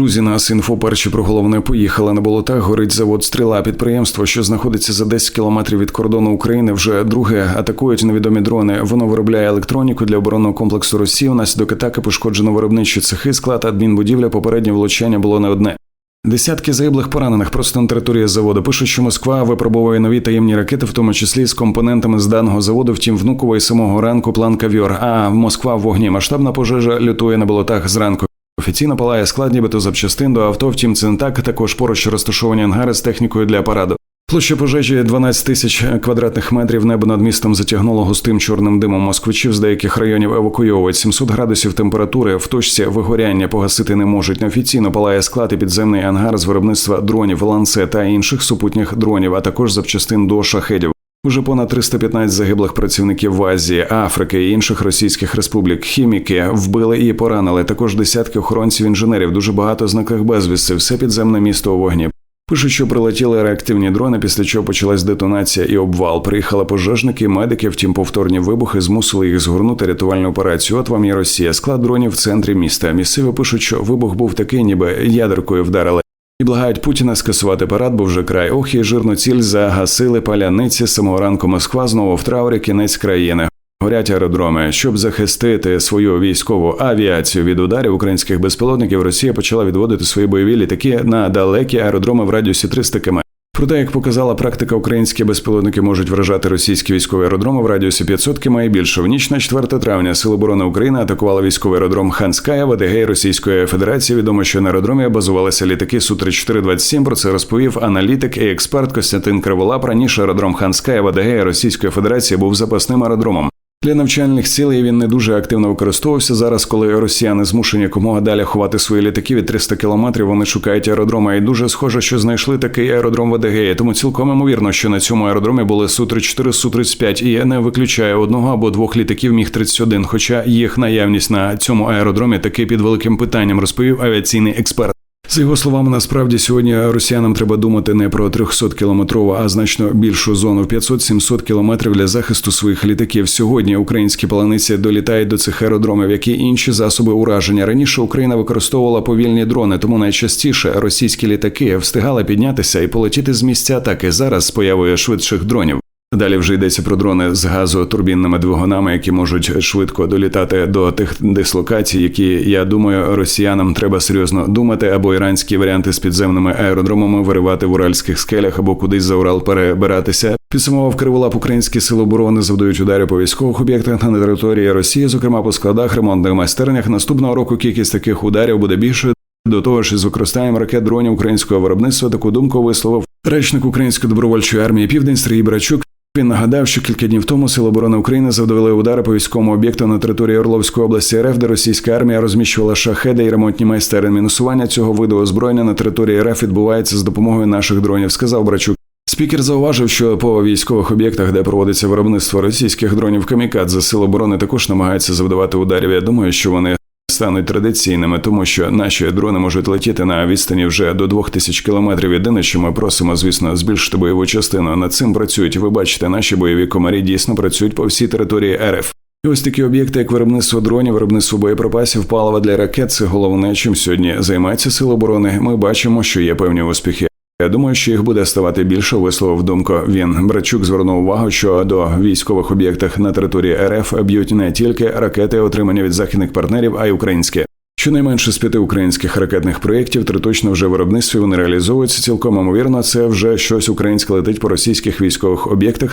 Друзі, нас інфо перші про головне поїхали на болотах. Горить завод стріла. Підприємство, що знаходиться за 10 кілометрів від кордону України, вже друге атакують невідомі дрони. Воно виробляє електроніку для оборонного комплексу Росії. Внаслідок атаки пошкоджено виробничі цехи, склад, адмінбудівля. Попереднє влучання було не одне. Десятки загиблих поранених просто на території заводу. Пишуть, що Москва випробовує нові таємні ракети, в тому числі з компонентами з даного заводу. Втім, внуково і самого ранку план кавьор. А Москва в вогні масштабна пожежа лютує на болотах зранку. Офіційно палає склад нібито запчастин до авто. Втім, це не так. Також поруч розташовані ангари з технікою для параду. Площа пожежі 12 тисяч квадратних метрів. Небо над містом затягнуло густим чорним димом. Москвичів з деяких районів евакуйовують 700 градусів температури. В точці вигоряння погасити не можуть. Неофіційно палає склад і підземний ангар з виробництва дронів, ланце та інших супутніх дронів, а також запчастин до шахедів. Уже понад 315 загиблих працівників в Азії, Африки і інших російських республік. Хіміки вбили і поранили. Також десятки охоронців інженерів. Дуже багато зниклих безвісти. Все підземне місто у вогні. Пишуть, що прилетіли реактивні дрони, після чого почалась детонація і обвал. Приїхали пожежники, медики. Втім, повторні вибухи змусили їх згорнути рятувальну операцію. От вам і Росія. Склад дронів в центрі міста. Місцеві пишуть, що вибух був такий, ніби ядеркою вдарили. І благають Путіна скасувати парад, бо вже край. Ох, і жирну ціль загасили паляниці. Самого ранку Москва знову в траурі кінець країни. Горять аеродроми, щоб захистити свою військову авіацію від ударів українських безпілотників. Росія почала відводити свої бойові літаки на далекі аеродроми в радіусі 300 км. Проте, як показала практика, українські безпілотники можуть вражати російські військові аеродроми в радіусі 500 км і більше. В ніч на 4 травня Сили оборони України атакували військовий аеродром Ханская в АДГ Російської Федерації. Відомо, що на аеродромі базувалися літаки су 3427 Про це розповів аналітик і експерт Костянтин Криволап. Раніше аеродром Ханская в АДГ Російської Федерації був запасним аеродромом. Для навчальних цілей він не дуже активно використовувався. Зараз, коли росіяни змушені якомога далі ховати свої літаки від 300 кілометрів, вони шукають аеродрома. І дуже схоже, що знайшли такий аеродром в АДГ. Тому цілком ймовірно, що на цьому аеродромі були су 34 су 35 і не виключає одного або двох літаків міг 31 Хоча їх наявність на цьому аеродромі таки під великим питанням, розповів авіаційний експерт. За його словами, насправді сьогодні росіянам треба думати не про 300 кілометрову, а значно більшу зону 500-700 кілометрів для захисту своїх літаків. Сьогодні українські паланиці долітають до цих аеродромів, як і інші засоби ураження. Раніше Україна використовувала повільні дрони, тому найчастіше російські літаки встигали піднятися і полетіти з місця атаки. Зараз з появою швидших дронів. Далі вже йдеться про дрони з газотурбінними двигунами, які можуть швидко долітати до тих дислокацій, які я думаю, росіянам треба серйозно думати, або іранські варіанти з підземними аеродромами виривати в уральських скелях або кудись за Урал перебиратися. Підсумував Криволап українські сили оборони завдають ударів по військових об'єктах на території Росії, зокрема по складах, ремонтних майстернях. Наступного року кількість таких ударів буде більше. До того ж, із використанням ракет дронів українського виробництва таку думку висловив речник української добровольчої армії Південь Сергій Брачук. Він нагадав, що кілька днів тому Сили оборони України завдавали удари по військовому об'єкту на території Орловської області РФ, де російська армія розміщувала шахеди і ремонтні майстерні. Мінусування цього виду озброєння на території РФ відбувається з допомогою наших дронів. Сказав Брачук. Спікер зауважив, що по військових об'єктах, де проводиться виробництво російських дронів камікадзе, сили оборони також намагаються завдавати ударів. Я думаю, що вони стануть традиційними, тому що наші дрони можуть летіти на відстані вже до 2000 кілометрів. Єдине, що ми просимо, звісно, збільшити бойову частину. Над цим працюють. Ви бачите, наші бойові комарі дійсно працюють по всій території РФ. І ось такі об'єкти, як виробництво дронів, виробництво боєприпасів, палива для ракет, це головне, чим сьогодні займаються сили оборони. Ми бачимо, що є певні успіхи. Я думаю, що їх буде ставати більше. Висловив думку. Він Брачук звернув увагу, що до військових об'єктах на території РФ б'ють не тільки ракети, отримані від західних партнерів, а й українські. Щонайменше з п'яти українських ракетних проєктів триточно вже виробництві вони реалізовуються. Цілком ймовірно, це вже щось українське летить по російських військових об'єктах.